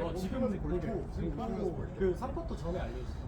어, 지금. 지금 보고 그 3쿼터 전에 알려주세요.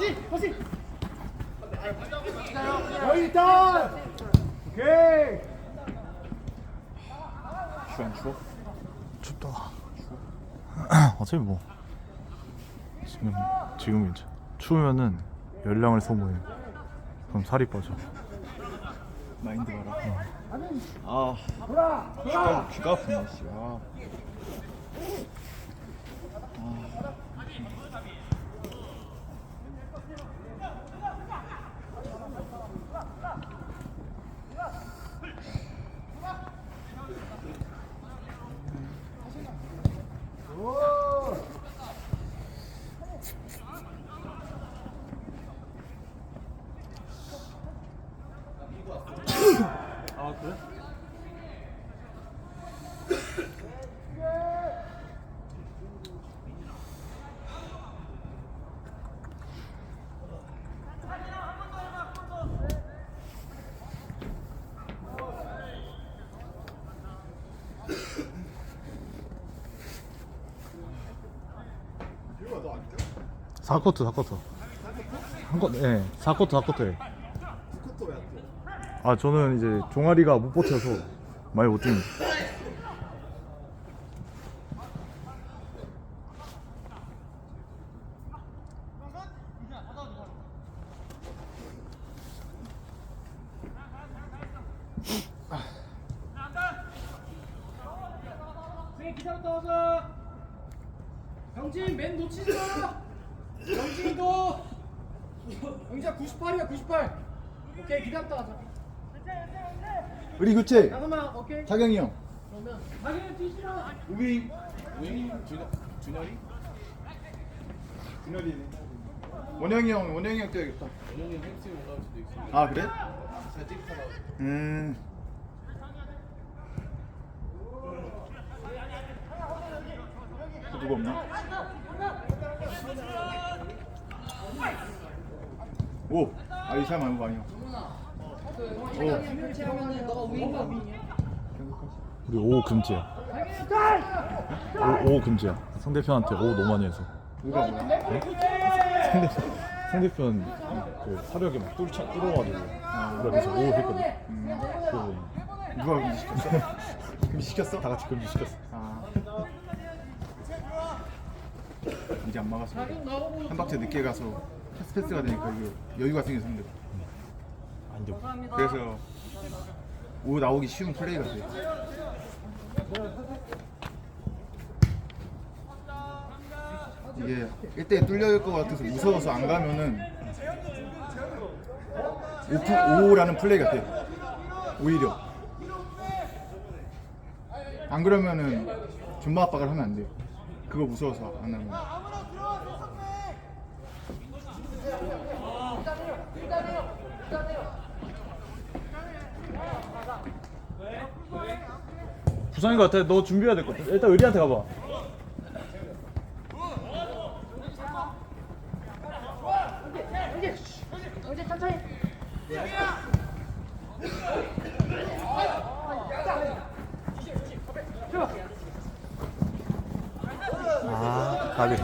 다시 다시 여기 있다 오케이 추워 안 추워? 춥다 어차피 뭐 지금 지금 이제 추우면은 열량을 소모해. 그럼 살이 빠져. 마인드 봐라. 아, 귀가, 귀가 아프네, 씨. 아. 아 4코트 4코트. 한 코트 예 4코트 4코트 아 저는 이제 종아리가 못 버텨서 많이 못 뛰는 우리 교체! 잠깐만 오케이. 자경이 형. 그러면 자기는 뛰지 마. 우빙. 우빙? 준열이 준열이네. 원영이 형, 원영이 형 뛰어야겠다. 원영이 헬스에 올라올 수도 있어. 아, 그래? 잘 찍다가 음. 또 누구 없나? 오! 아, 이 사람 거 아니야. 우리 5 금지야. 5, 5 금지야. 상대편한테 5 너무 많이 해서. 누가 뭐야? 상대, 상대편 그 사력이 막 뚫쳐, 뚫어가지고. 그래서 5 했거든. 그래서 누가 금지 시켰어? 금지 시켰어? 다 같이 금지 시켰어. 아. 이제 안 막았어. 한 박자 늦게 가서 패스 패스가 되니까 이거 여유가 생겨 상대가. 안 돼. 그래서 오 나오기 쉬운 플레이가 돼. 이게 1대1 뚫려질 것 같아서 무서워서 안 가면은 오프 5라는 플레이가 돼. 오히려 안 그러면은 존마 압박을 하면 안 돼. 그거 무서워서 안 하면. 부상인 것 같아. 너 준비해야 될 것 같아. 일단 의리한테 가봐. 아, 가비.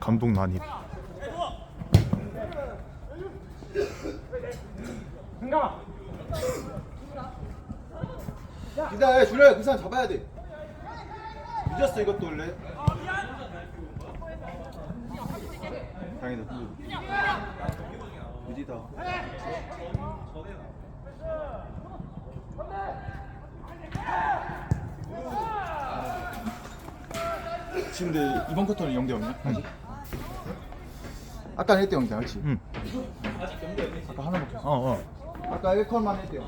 감독 난입. 기다려 줄여야 그 사람 잡아야 돼. 늦었어 이것도 원래. 다행이다. 느리다. 지금 근데 이번 쿼터는 0대 0이야? 아직? 아까 1대 0이잖아, 그렇지? 응. 아까 하나밖에 없어. 어, 어. 아까 1컷만 1대 0.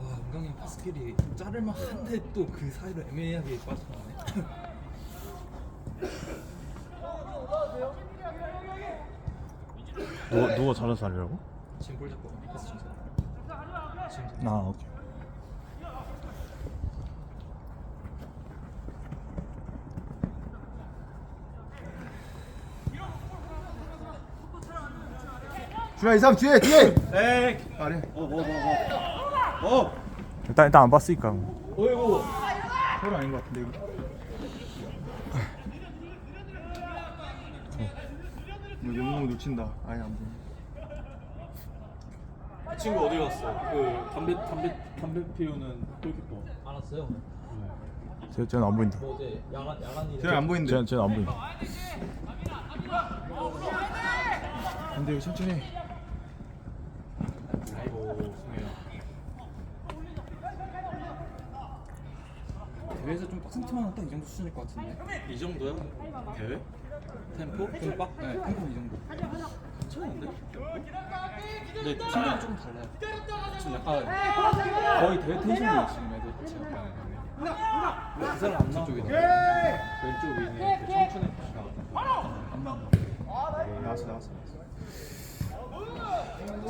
와 은강이 파스킬이 자를만 한데 또 그 사이로 애매하게 빠져나가네 누가, 누가 잘해서 하려고? 지금 볼 잡고 패스 준 사람 지금 아, 오케이. 준아 이 사람 뒤에 뒤에. 에이 아래. 어 일단, 일단 안 봤으니까. 어이구 서울 아닌 것 같은데 이거. 영웅 놓친다. 아예 안 보네. 이 친구 어디 갔어? 그 담배 담배 담배 피우는 골키퍼. 알았어요. 쟤, 쟤는 안 보인다 뭐 어제 야간 야간이 쟤는 안 보이는데. 쟤는, 쟤는 안 보인다 근데 이거 천천히. 아이고 승혜야. 좀팀 하나 딱이 정도 수준일 것 같은데. 이 정도야? 대회? 템포? 좀 빡? 네, 템포 이 정도. 괜찮은데? 근데 팀들이 조금 달라요. 지금 약간 거의 대회 텐션이에요 지금 애들 자체가. 그 사람 안 나쪽에 왼쪽 위에 그 청춘의 피가. 나왔어 나왔어.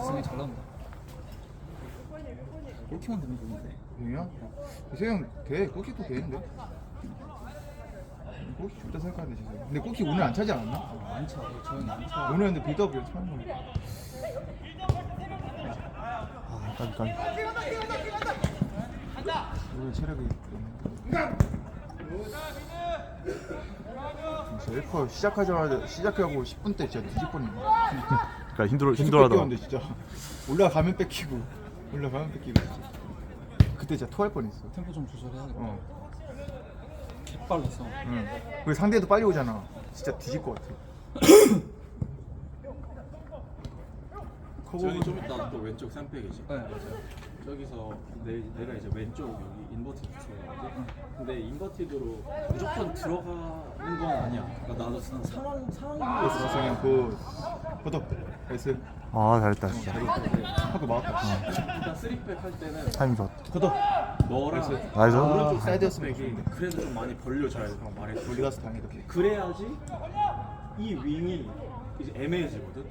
승이 잘 나온다. 골키만 되면 좋은데. 용이야? 세영 돼. 꼭지도 되는데. 꼭지 좋다 생각하는데 진짜. 근데 꼭지 오늘 안 차지 않았나? 아, 안 차. 저 형이 안 차. 오늘 근데 빌드업 연습하는 거니까. 아 까비 까비 오늘 체력이. 진짜 1컷 시작하자마자 시작하고 10분 때 진짜 뻔했네. 그러니까 힘들어 뺏겼는데 진짜 올라가면 뺏기고 뺏기고 진짜. 그때 진짜 토할 뻔했어. 템포 좀 조절해야겠다. 어. 개빨라서. 응. 그리고 상대도 빨리 오잖아. 진짜 뒤질 것 같아. 지원이 좀 이따 또 왼쪽 샌백이지. 네. 저기서 내, 내가 이제 왼쪽 여기 인버티드 쳐야지. 근데 인버티드로 무조건 들어가는 건 아니야. 그러니까 나도 그냥 상황 상황 성현 그 포덕 나이스 아 잘했다 진짜 하고 막았다. 일단 쓰리백 할 때는 타이밍 좋았다 너랑 나이스. 오른쪽 사이드였으면 백이 좋은데. 그래도 좀 많이 벌려줘야 돼. 그냥 말해. 멀리 가서 당해도 돼. 그래야지 이 윙이 이제 애매해지거든.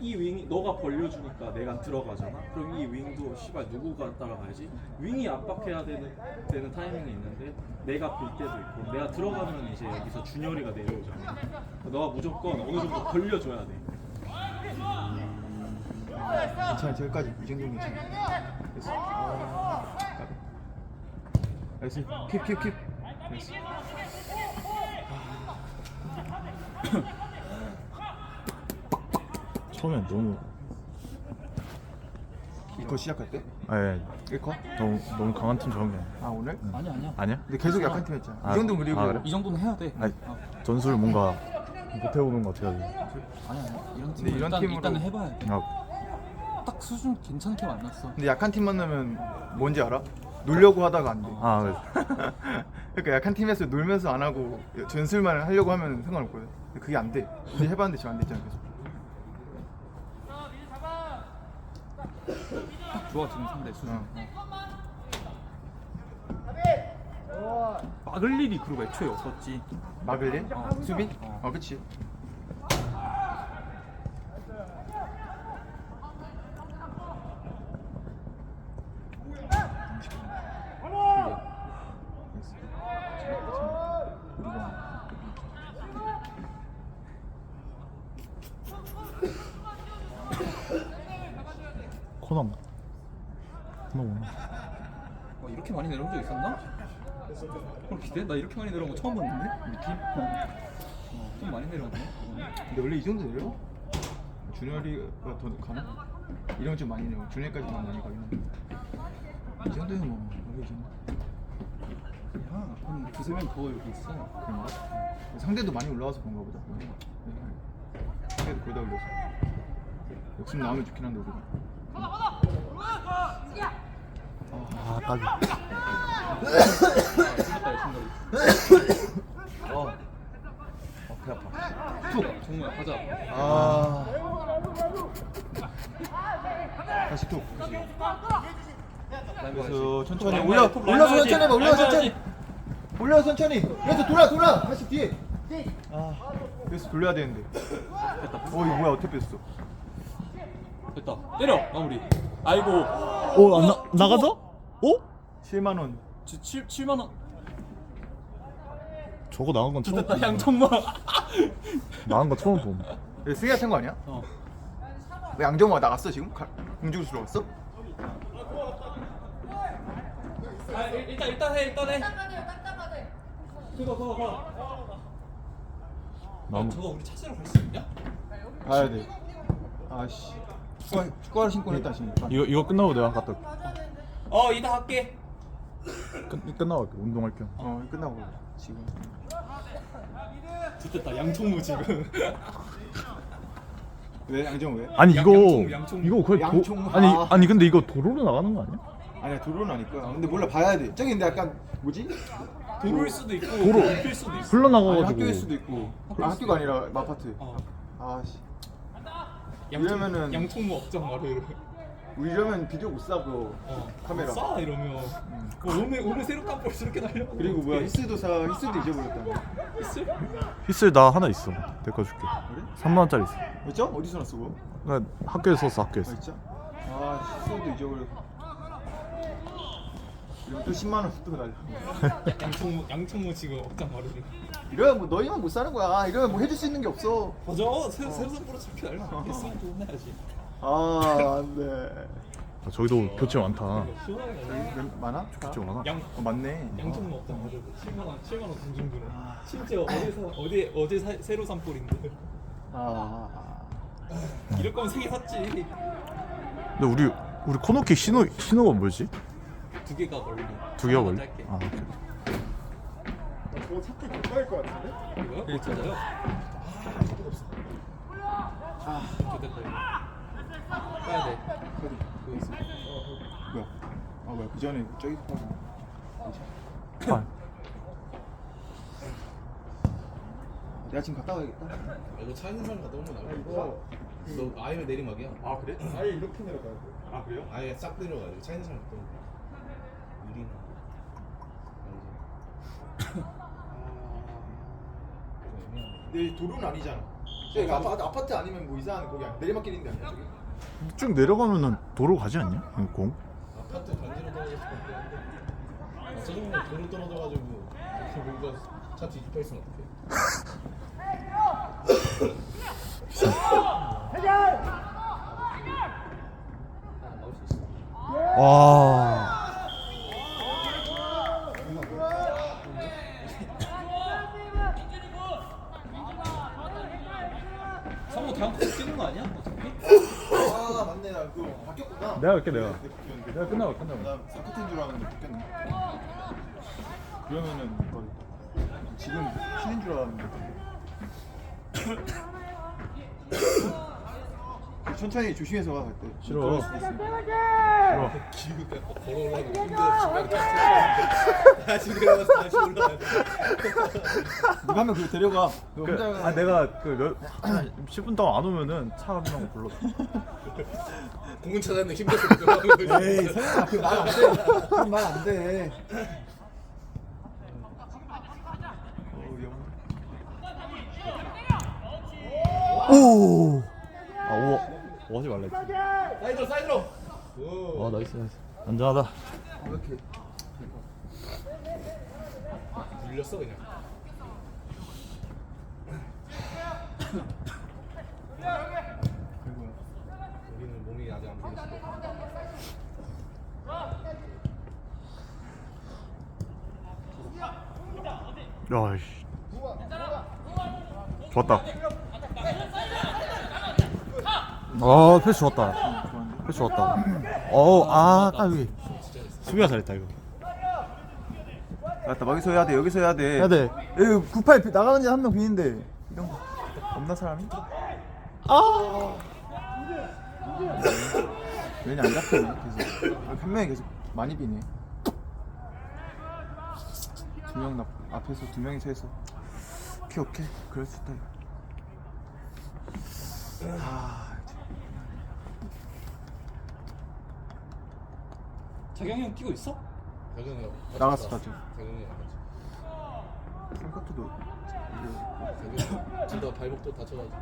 이 윙이 너가 벌려주니까 내가 들어가잖아. 그럼 이 윙도 씨발 누구가 따라가야지? 윙이 압박해야 되는 되는 타이밍이 있는데 내가 빌 때도 있고 내가 들어가면 이제 여기서 준열이가 내려오잖아. 너가 무조건 어느 정도 벌려줘야 돼. 괜찮아 저기까지 이 정도면 괜찮아. 아, 까비. 나이스 킵킵 킵. 나이스. 처음엔 너무 이거 시작할 때? 예 1컷? 너무 너무 강한 팀 저런 게 아니야. 아 오늘? 아니야 아니야. 아니야? 근데 계속 약한 팀이었잖아. 아, 이 정도 그리고 아, 그래? 이 정도는 해야 돼. 아니 어. 전술 뭔가 못 해오는 것 같아요 아니야 아니야. 이런 팀 이런 일단 팀으로- 일단은 해봐야 돼. 아, 딱 수준 괜찮게 만났어. 근데 약한 팀 만나면 뭔지 알아? 놀려고 하다가 안 돼. 아 그래. 그러니까 약한 팀에서 놀면서 안 하고 전술만 하려고 하면 상관없거든. 근데 그게 안 돼. 근데 해봤는데 지금 안 됐잖아 계속. 딱 좋아 지금 상대 수준. 어. 막을 일이 그리고 애초에 없었지. 막을 일? 어. 수비? 어. 어, 그치. 코너 코너 오나. 어, 이렇게 많이 내려온 적 있었나? 헐 기대? 나 이렇게 많이 내려온 거 처음 봤는데 팀. 어, 좀 많이 내려왔네. 근데 원래 이 정도 내려? 준열이가 더 가나? 이런 좀 많이 내려. 준열까지 더 많이 가긴 한데. 이 정도면 뭐 원래 이 정도. 야, 한 두세 명더 여기 있어. 그런가? 상대도 많이 올라와서 그런가 보다. 상대도 거의 다 올려서. 욕심 나오면 좋긴 한데 우리가. 아 까비. 어. 어, 배 아파. 툭! 정우야 가자. 아. 다시 툭. 그래서 천천히 올려 올려서. 천천히 해봐 올려 라인 천천히 봐야지. 올려 천천히 그래서 돌아 돌아 다시 뒤에 아 그래서 돌려야 되는데 어 이거 뭐야 어떻게 뺐어 됐다. 때려 마무리. 아이고. 오 안 나 나가서? 오? 7만 원7 7만 원. 저거 나간 건 처음. 됐다 양정마. 나간 거 처음 봄. 이거 승희가 찬거 아니야? 어. 왜 양정호가 나갔어 지금? 가- 공주로 들어갔어? 아 일단 일단 해 일단 해. 그거 그거 그거. 나온 저거 우리 찾으러 갈 수 있냐? 가야 돼. 아씨. 축구 축구화 신고 했다 지금. 이거 이거 끝나고 내가 갔다 올게. 어 이따 할게 끝 끝나고 갈게. 운동할 겸. 어 끝나고 지금. 좋겠다 양총무 지금 왜 양정 왜? 아니 이거 양총, 양총. 이거 거의 양총. 도, 아니 아. 아니 근데 이거 도로로 나가는 거 아니야? 아니야 도로는 아닐 거야. 근데 몰라 봐야 돼. 저기 근데 약간 뭐지? 도로일 수도 있고 도로. 필 수도 있어 아니, 흘러나가가지고 학교일 수도 있고. 아, 학교가 아니라 마파트. 어. 아씨. 양총, 이러면은- 양총무 업장 말을 우리 이러면 비디오 못 사고 어. 카메라. 싸 이러면 어, 오늘 오늘 새로 깜빡 저렇게 날려 그리고 뭐야 히스도 사 히스도 잊어버렸다. 있을? 히슬 나 하나 있어. 내 거 줄게. 그래? 3만 원짜리 있어. 맞죠? 어디서 났어 그거? 나 학교에서 썼어 아 학교에서. 진짜? 아 히스도 잊어버렸어. 또 10만 원또 날려. 양총무 양총무 지금 업장 말을 이러면 뭐 너희만 못 사는 거야. 이러면 뭐 해줄 수 있는 게 없어. 맞아 새로 새로 선보로 저렇게 날려 했으면 좀 혼나야지 아 안 돼. 아, 저기도 교체 많다. 시원하게 날려 몇 많아? 교체 많아. 양 어 맞네. 양총무 업장 말을 7만 원 7만 원 공중분을 심지어 어제 사 어제 어제 사, 새로 산 볼인데 아. 이럴 거면 세개 샀지 근데 우리 우리 코너킥 신호 신호가 뭐지? 두 개가 멀리 두 개가 원래? 짧게. 아 오케이. 저거 찾기 못할 것 같은데? 이거요? 네 맞아요 아 좋겠다 이거 까야 돼 어디? 그거 있어 뭐야? 아 뭐야 그 전에 저기 아, 내가 지금 갔다 와야겠다. 이거 차 있는 사람 갔다 오면 나와. 너 아예 내리막이야. 아 그래? 아예 이렇게 내려가야 돼. 아 그래요? 아예 싹 내려가야 돼. 차 있는 사람 갔다 오면. 우리는 알지? 내 도로는 아니잖아. 저기 아파트, 아파트 아니면 뭐 이상한 거기 아니야? 내리막길인데 아니야 저기? 쭉 내려가면은 도로 가지 않냐? 이거 공? 아파트 단지로 떨어졌을 것 같긴 한데. 아, 저 정도 도로 떨어져가지고 뭔가 차 뒤집혀 있으면 어떡해? 아 나올 수 있어 와. 성우 다음 거 뛰는 거 아니야? 어차피? 아 맞네 나 그거 바뀌었구나. 내가 할게, 내가. 내가 끝나고, 끝나고. 나 사쿠텐 줄 알았는데 바뀌었네. 그러면은 지금 쉬는 줄 알았는데. 천천히 조심해서 가 그때. 싫어. 싫어. 걸어 올라가고 힘들어 지금 다시 내려가서 다시 올라가야 돼. 누가 하면 그거 데려가. 너 그, 혼자 아 내가 그 몇, 10분 동안 안 오면은 차 한 명 불러. 공군 찾았는데 힘들어서 못 들어가는 거지. 에이 설마 그말안 돼. 말안 돼. 어. 오. 오 하지 말라 했지. 사이드로 사이드로. 아 나이스 나이스. 안전하다. 이렇게. 물렸어 그냥. 그리고 우리는 몸이 아직 안 풀렸을 거. 야 씨. 좋았다. 아 패스 좋았다. 패스 좋았다. 어아 까비. 수비가 잘했다 이거. 맞다 여기서 해야 돼 여기서 해야 돼 해야 돼. 여기 98 나가는 데한명 비는데 이런 거 없나 사람이? 아. 왜냐 안 잡히네 계속 한 명이 계속 많이 비네 두명 앞에서 두 명이 서서 오케이 오케이 그럴 수 있다 이거 아 자경이 형 끼고 있어? 자경이가 나갔어, 나도. 자경이 나갔지. 발목도 다쳐가지고.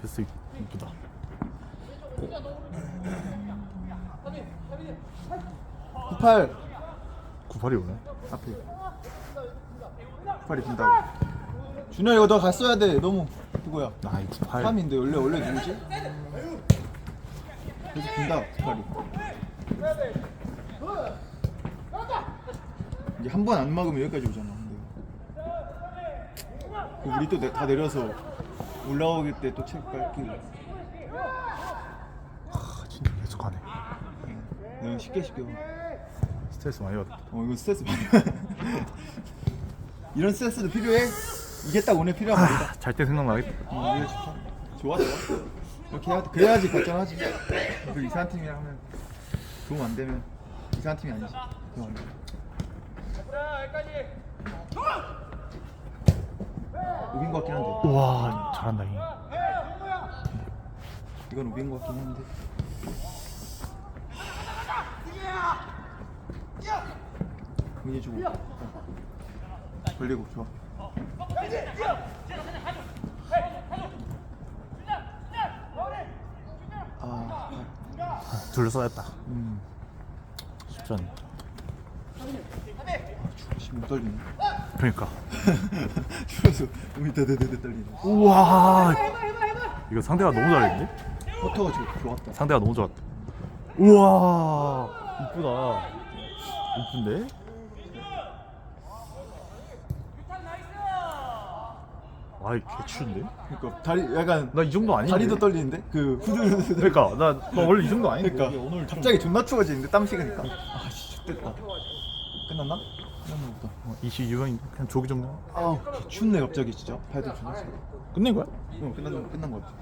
패스 이쁘다. 98 98이 오네. 앞에 98이 빈다고 준혁 이거 너 갔어야 돼 너무 그거야 아 68. 3인데 원래 원래 누구지? 계속 빈다 스파리 이제 한 번 안 막으면 여기까지 오잖아 근데 그 우리 또 다 내려서 올라오길 때또책 밟기 아, 진짜 계속 가네. 내가 쉽게 쉽게 봐. 스트레스 많이 받아. 어 이거 스트레스 많이. 이런 스트레스도 필요해 이게 딱 오늘 필요한 말이다 잘 때 생각나겠다. 어, 이거 좋다. 좋아 좋아. 이렇게 해야 그래야지 발전하지. 그 이상한 팀이랑 하면 도움 안 되면 이상한 팀이 아니지. 도움 안 돼. 우빈 것 같긴 한데. 우와 잘한다 이. 이건 우빈 것 같긴 한데. 민이 주고. 어. 걸리고 좋아. 아, 둘러싸였다. 음. 쉽지 않네. 지금 못 떨리네. 그러니까. 추워서 몸이 데데데데 떨리네. 우와. 이거 상대가 너무 잘했는데? 포터가 좋- 좋았다. 상대가 너무 좋았다. 우와. 이쁘다. 이쁜데? 아이 개추운데? 그러니까 다리 약간 나 이 정도 아닌데. 다리도 떨리는데 그 후들후들. 그러니까 나, 나 원래 이 정도 아닌데. 그러니까 오늘 좀- 갑자기 존나 추워지는데 땀 식으니까. 아씨 됐다. 끝났나? 끝났나 보다. 어, 이시 유형 그냥 조기 정도. 아우 춥네 갑자기 진짜. 발도 존나 추워. 끝낸 거야? 응 끝난 거 끝난 거 같아.